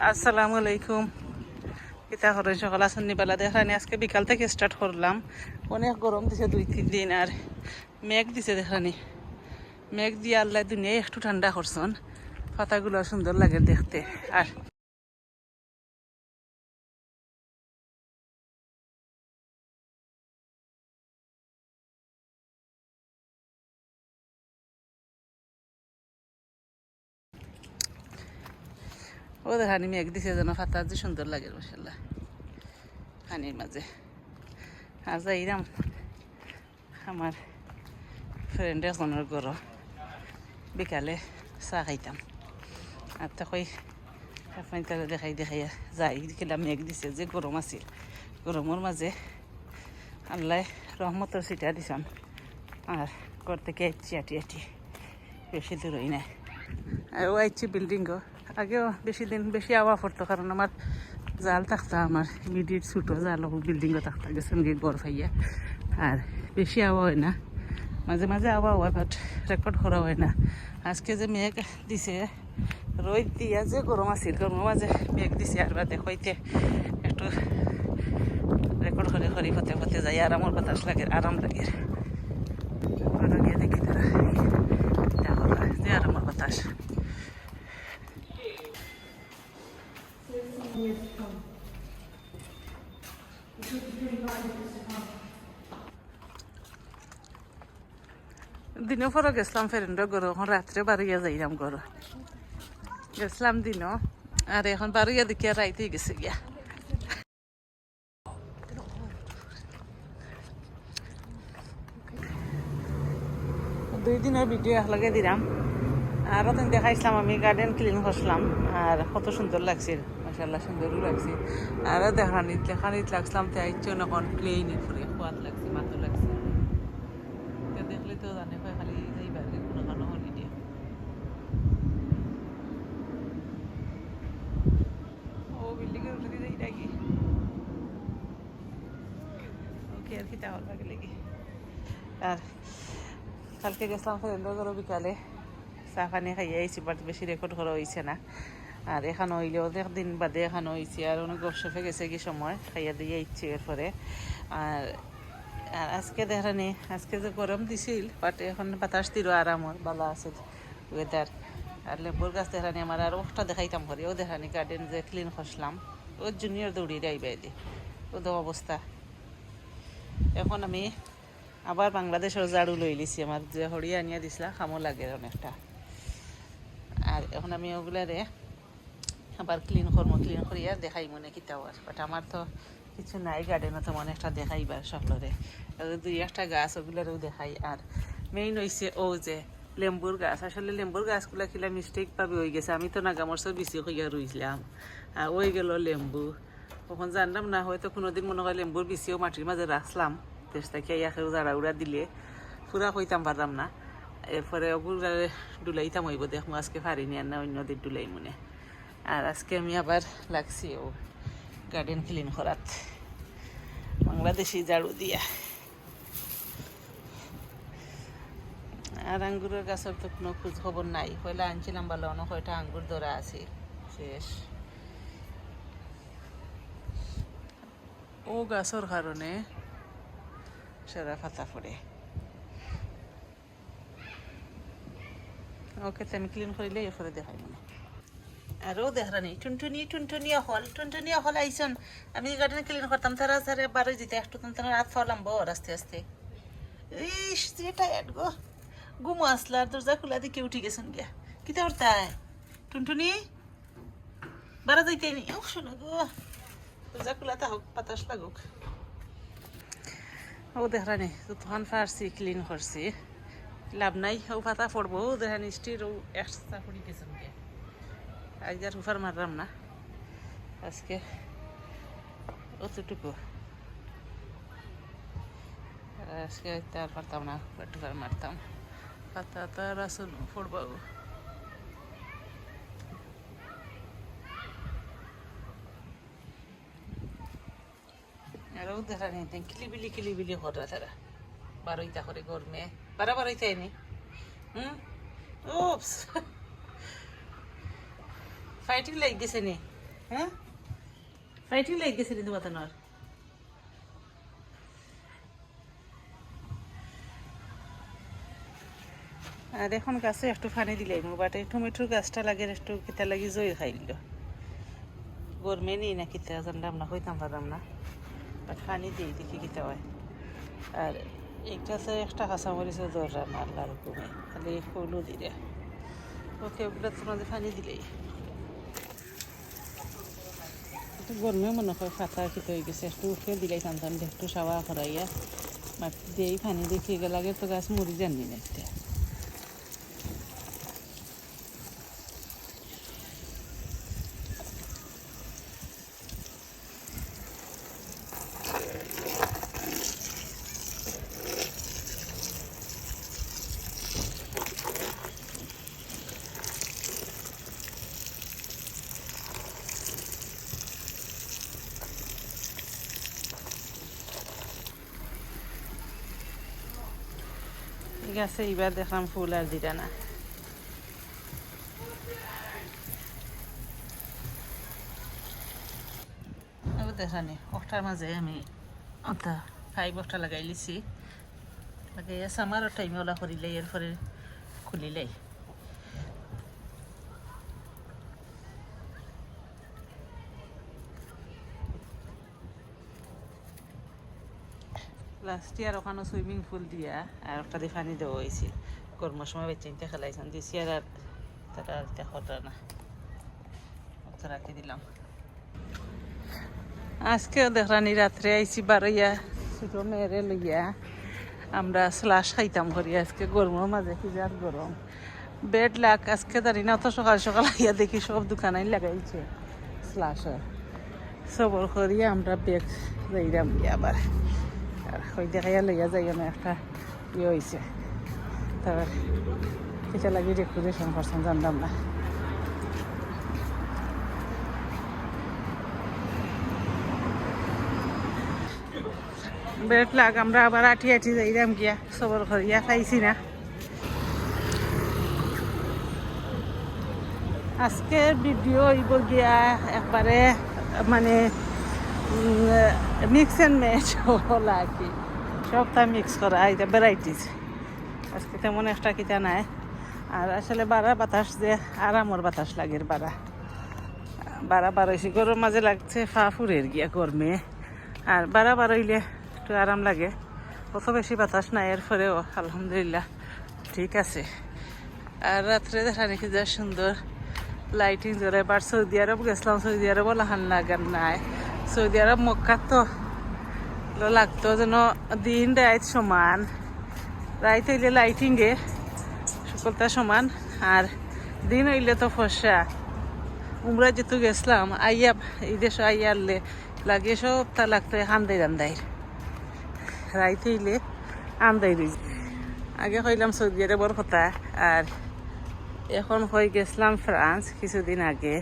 আসসালামু আলাইকুম। পিতা করেন সকাল সন্নিবেলা দেখানি আজকে বিকাল থেকে স্টার্ট করলাম। অনেক গরম দিছে দুই, তিন দিন আর মেঘ দিছে দেখানি মেঘ দিয়ে আল্লাহ দুনিয়ায় একটু ঠান্ডা করছন। পাতাগুলো সুন্দর লাগে দেখতে। আর ও দেখানি মেঘ দিছে যেন পাতা যে সুন্দর লাগে মাসাল্লাহ পানির মাঝে। আর যাইরাম আমার ফ্রেন্ড একজনের ঘর বিকালে চাহ খাইতাম। আর তখন আপনার দেখাই দেখাই যাই। দেখিলাম মেঘ দিছে যে গরম আছিল। গরমের মাঝে আল্লাহ রহমতর সিটা দিছন আর ঘর থেকে আইছি আটি আটি। বেশি দূর হই নাই। আর ও আইছি বিল্ডিংও আগেও বেশি দিন, বেশি আওয়া পড়তো, কারণ আমার জাল থাকতো, আমার মিডিয়েট ছোটো জাল বিল্ডিংও থাকতো গেছেন গিয়ে গড় ফাইয়া আর বেশি আওয়া হয় না। মাঝে মাঝে আওয়া হয় বাট রেকর্ড করা হয় না। আজকে যে মেঘ দিছে, রোদ দিয়া যে গরম আছিল, গরমের মাঝে মেঘ দিছে আর বাদে হইতে একটু রেকর্ড করে করি ফতে ফতে যাই, আরামর বাতাস লাগে, আরাম লাগে। দেখি তারা। যে আরামর বাতাস। দিনও পরে গেছিলাম ফ্রেন্ডের ঘর এখন রাত্রে বাড়িয়া যাইলাম ঘর গেছিলাম দিনও আর এখন বাড়িয়া দেখি আর রাইতেই গেছে গিয়া দুই দিনের ভিডিও একলগে দিলাম আর তখন দেখাইছিলাম আমি গার্ডেন ক্লিন করছিলাম আর কত সুন্দর লাগছিল মাসাল্লাহ সুন্দরও লাগছে আর দেখানিত দেখানিত লাগছিলাম তাই এখন প্লেইন ফুরে খোয়াত লাগছে মাতো লাগছে তা দেখলে তো জানে হয় খালি যাইবার কোনো কারণ হলিডে ও বিল্ডিংয়ের উঠে দিয়ে যাই কি ওকে আর কি তাহলে লাগে লেগে আর কালকে গেছিলাম ফ্রেন্ডের ঘরে বিকালে। চা পানি খাইয়ে আইছি, বাট বেশি রেকর্ড করা হয়েছে না। আর এখানে হইলে অনেক দিন বাদে এখানে হয়েছে আর অনেক গপসপে গেছে কি সময়, খাইয়া দিয়ে ইচ্ছে এরপরে। আর আর আজকে দেখানি আজকে যে গরম দিছিল, বাট এখন বাতাস দিল আরামর ভালো আছে ওয়েদার আর লেবুর গাছ দেখানি আমার আর ওটা দেখাইতাম করে ও দেখানি গার্ডেন যে ক্লিন করছিলাম ও জুনিয়র দৌড়িয়ে আইবাই দি ও তো অবস্থা। এখন আমি আবার বাংলাদেশের ঝাড়ু লই লিছি আমার যে হরিয়া আনিয়া দিছিলা, খামো লাগে অনেকটা আর এখন আমি ওগুলারে আবার ক্লিন করব ক্লিন করিয়া দেখাই মনে কিতাও আর। বাট আমার তো কিছু নাই গার্ডেনে তো একটা দেখাইবার সকলরে দুই একটা গাছ ওগুলারেও দেখাই। আর মেইন হইছে ও যে লেম্বুর গাছ। আসলে লেম্বুর গাছগুলা কিলা মিস্টেক পাবে হয়ে গেছে। আমি তো নাগামরসর বেশি হইয়া রইছিলাম। আর ওই গেল লেম্বু। তখন জানলাম না, হয়তো কোনোদিন মনে হয় লেম্বুর বেশিও মাটির মাঝে রাখলাম তেষ্টাকে ইয়াকেও জাড়া উড়া দিলে পুরা কইতাম পারলাম না এরপরে ওগুলো ডুলাইতাম হইব দেখ আজকে পারিনি আর না অন্য দিন ডুলাই মনে আর আজকে আমি আবার লাগছি ও গার্ডেন ক্লিন করাত বাংলাদেশি ঝাড়ু দিয়া আর আঙ্গুরের গাছের তো কোনো খোঁজ খবর নাই পয়লা আনছিলাম ভালো অনেক কয়টা আঙ্গুর ধরা আছে শেষ ও গাছের কারণে সারা ফাতা পড়ে ওকে তো আমি ক্লিন করিলে এরপরে দেখাই মনে। আরও দেখানি টুনটুনি, টুনটুনিয়া হল টুনটুনিয়া হল আইসন। আমি গার্ডেন ক্লিন করতাম, তারা সারে বারো দিতে একটু তারা রাত ফাওলাম বর আস্তে আস্তে। ইস টায়ার্ড গো। ঘুমো আসলা, আর দরজা খোলা দিকে উঠি গেছেন গিয়া। কিতা করতায় টুনটুনি? বারা যাইতে নি শোনো গো। দরজা খোলা তা হোক, বাতাস লাগুক। ও দেখানি তখন ফারছি ক্লিন করছি। লাভ নাই, ও পাতা পড়ব। ও দেখানি স্টির ও এক্সট্রা পড়ি গেছেন গিয়া আজ আর উফার মারলাম না। আজকে অতটুকু। আজকে তার পারতাম না টুকার মারতাম। পাতা তার আসল পড়বাবু আরও দেখা নেই কিলিবিলি কিলিবিলি করা তারা। বারোইতা করে গরমে। বারা বারোইতাই নি হুম? ওপস। ফাইটিং লাগ গেছে নি। হ্যাঁ? ফাইটিং লেগে গেছে বাতানোর আর এখন গাছে একটু পানি দিলাই বাট এই টমেটোর গাছটা লাগে একটু কিতা লাগি জয় খাই দিল গরমে নেই না কিতা জানলাম না হইতাম পারলাম না পানি দিই দেখি কিতা হয়। আর এইটাতে একটা কাঁচামরিচের দরকার না আল্লাহর হুকুমে খালি ফুলও দিলে। ওকে, ওগুলো তোমাদের পানি দিলেই। একটু গরমে মনে হয় ফাতা খেতে হয়ে গেছে। একটু উঠে দিলাই টান দিয়ে একটু সাবা করাইয়া। মাটি দিয়েই পানি দেখে গেলে আগে তো গাছ মরি যাননি না আছে এবার দেখলাম ফুল আর দিটা না। দেখানি ওটার মাঝে আমি অটা ফাইভ ওটা লাগাই লিছি। আমার সামারও টাইমে ওলা করিলে এরপরে খুলিলেই লাস্ট ইয়ার ওখানে সুইমিং পুল দিয়া আর একটা দিয়ে পানি দেওয়া হয়েছিল। গরমের সময় বেচিনতে খেলাইছেন। দিছি আর আর তারা দেখা হতো না। ওটা রাখি দিলাম। আজকেও দেখরানি রাত্রে আইছি বারইয়া ছোট মেয়েরে লইয়া। আমরা স্লাশ খাইতাম করি আজকে গরমের মাঝে কি যার গরম। বেড লাগ আজকে দাঁড়ি না তো সকাল সকাল আইয়া দেখি সব দোকানাই লাগাইছে স্লাশের সবর করিয়া আমরা বেগ যাইরাম গিয়া আবার। ওই দেখাইয়া লইয়া যাই আমি একটা ইয়ে হয়েছে তারপর এটা লাগি ডেকোরেশন করছেন জানলাম না বেট লাগ আমরা আবার আটি আটি যাইরাম গিয়া সবর করিয়া খাইছি না আজকের ভিডিও ইব গিয়া একবারে মানে মিক্স অ্যান্ড ম্যাচ হলো আর কি। সবটা মিক্স করা এটা ভ্যারাইটিস আজকে তেমন একটা কিতা নাই আর আসলে বাড়া বাতাস যে আরামর বাতাস লাগে বাড়া বাড়া বাড়াইছি গরম মাঝে লাগছে ফা ফুরের গিয়া গরমে। আর বাড়া বাড়াইলে একটু আরাম লাগে। অত বেশি বাতাস নাই, এর ফলেও আলহামদুলিল্লাহ ঠিক আছে। আর রাত্রে দেখা নাকি যা সুন্দর লাইটিং জ্বরে এবার সৌদি আরব গেছিলাম, সৌদি আরব লাহান লাগান নাই। সৌদি আরব মক্কা তো লাগতো যেন দিন রাত সমান রাত হইলে লাইটিং লাইটিংয়ে সকলটা সমান আর দিন হইলে তো ফসা উমরা যেহেতু গেছিলাম আইয়া এই দেশ আইয়া আনলে লাগে সব তা লাগতো হান্দাই রান্দাই রাইত হইলে আন্দাই রই আগে কইলাম সৌদি আরবের কথা আর এখন হয়ে গেছিলাম ফ্রান্স কিছুদিন আগে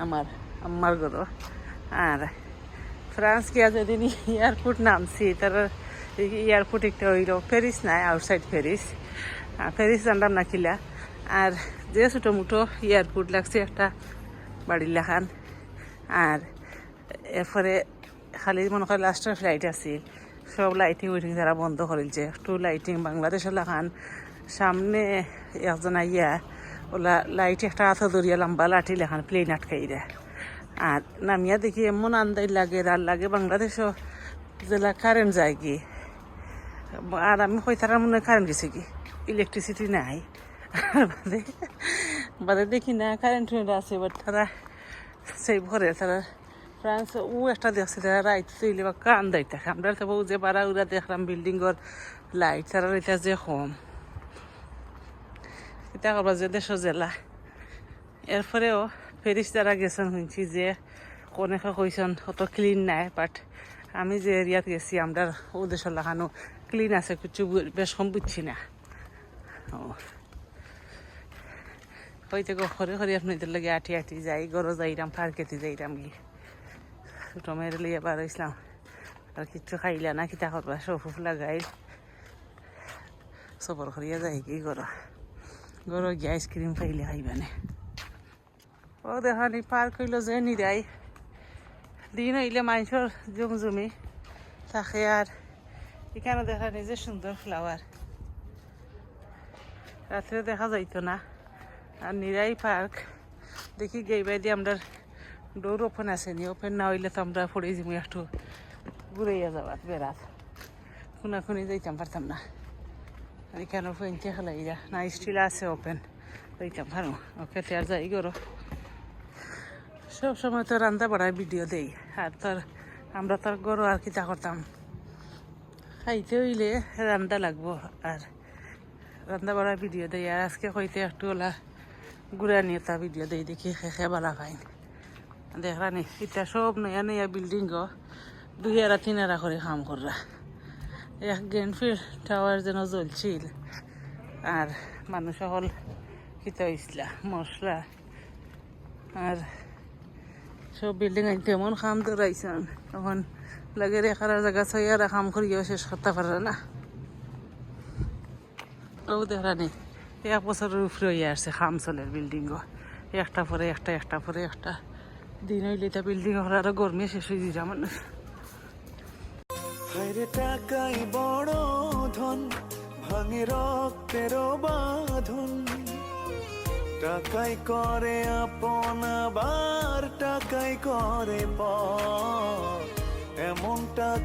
আমার আম্মার গরো আর ফ্রান্স গিয়া যেদিন এয়ারপোর্ট নামছি, তার এয়ারপোর্ট একটা হইল প্যারিস নাই আউটসাইড প্যারিস প্যারিস জানলাম না কিলা। আর যে ছোটো মুটো এয়ারপোর্ট লাগছে একটা বাড়ির লেখান আর এরপরে খালি মনে হয় লাস্টের ফ্লাইট আছিল সব লাইটিং উইটিং তারা বন্ধ করেছে একটু লাইটিং বাংলাদেশের লেখান সামনে একজন আইয়া, ওলা লাইট একটা হাতে ধরিয়া লম্বা লাঠি লেখান প্লেন আটকাই দেয় আর নামিয়া দেখি এমন আন্দাই লাগে আর লাগে, বাংলাদেশও জেলা কারেন্ট যায় কি? আর আমি কই তারা মনে কারেন্ট গেছে কি? ইলেকট্রিসিটি নাই। বাদে দেখি না কারেন্ট আছে এবার তারা সেই ভরে তারা ফ্রান্স ও একটা দেখছে তারা রাইট চইলে বা কান দাই থাকে আমরা তো যে বারা উড়া দেখলাম বিল্ডিংর লাইট তারা এটা যে কম। এটা করবা যে দেশ জেলা। এরপরেও প্যারিস যারা গেছেন শুনছি যে কোনেকে কইছেন, অত ক্লিন নাই বাট আমি যে এরিয়াত গেছি আমরা দেশের লাগানো ক্লিন আছে, কিছু বেশ কম বুঝছি না। ও। হইতে গো খরে খরে আপনাদের লাগে আটি আটি যাই, গরো যাইরাম, পার্কেতে যাইরাম গিয়ে। ছোটো মেয়ের লিয়ে বার হইসলাম আর কিচ্ছু খাইলা না, কিতা করবা সফুফ লাগাই সবর করিয়া যাই কি গরো। গরো গিয়ে আইসক্রিম খাইলে খাইবানে ও দেখানি পার্ক হইল যে নিরাই দিন হইলে মানুষের জমজমি থাকে আর এখানে দেখানি যে সুন্দর ফ্লাওয়ার রাত্রে দেখা যাইতো না আর নিরাই পার্ক দেখি গেইবাই দিয়ে আমরা ডোর ওপেন আছে নি ওপেন না হইলে তো আমরা পড়ে যাব একটু ঘুরাইয়া যাবার বেড়াত খুনাখুনি যাইতাম পারতাম না আর এখানে ফেনতে খেলাইরা না স্টিল আছে ওপেন যাইতাম পারো ওকে আর যাই করো সব সময় তো রান্না বাড়ার ভিডিও দেই, আর তোর, আমরা তোর গরু আর কিতা করতাম। খাইতে হইলে রান্না লাগবো, আর রান্না বাড়ার ভিডিও দেই, আর আজকে হইতে একটু ওলা ঘুরা নিয়ে তা ভিডিও দেই, দেখি খেখে বালা পাইন দেখরানি এটা সব নয়া নয়া বিল্ডিং গো দুই এরা তিন এরা করে কাম কররা। এক গ্রেনফিল্ড টাওয়ার যেন জ্বলছিল, আর মানুষ সকল খিতা হয়েছিল মশলা, আর সব বিল্ডিং আনতে এমন খাম তো দৌড়াইছেন তখন লাগে রেখার জায়গা ছয়ারা কাম করিও শেষ করতে পারে না। ও দেখানি এক বছরের উপরে হয়ে আসছে খাম বিল্ডিং একটা পরে একটা একটা পরে একটা। দিন হইলে তা বিল্ডিং হলে আরও গরমে শেষ হয়ে দিরা মানুষ টাকাই বড় ধন, ভাঙে রক্তের বাঁধন। টাকাই করে আপন আবার টাকাই করে পর। এমন টাকা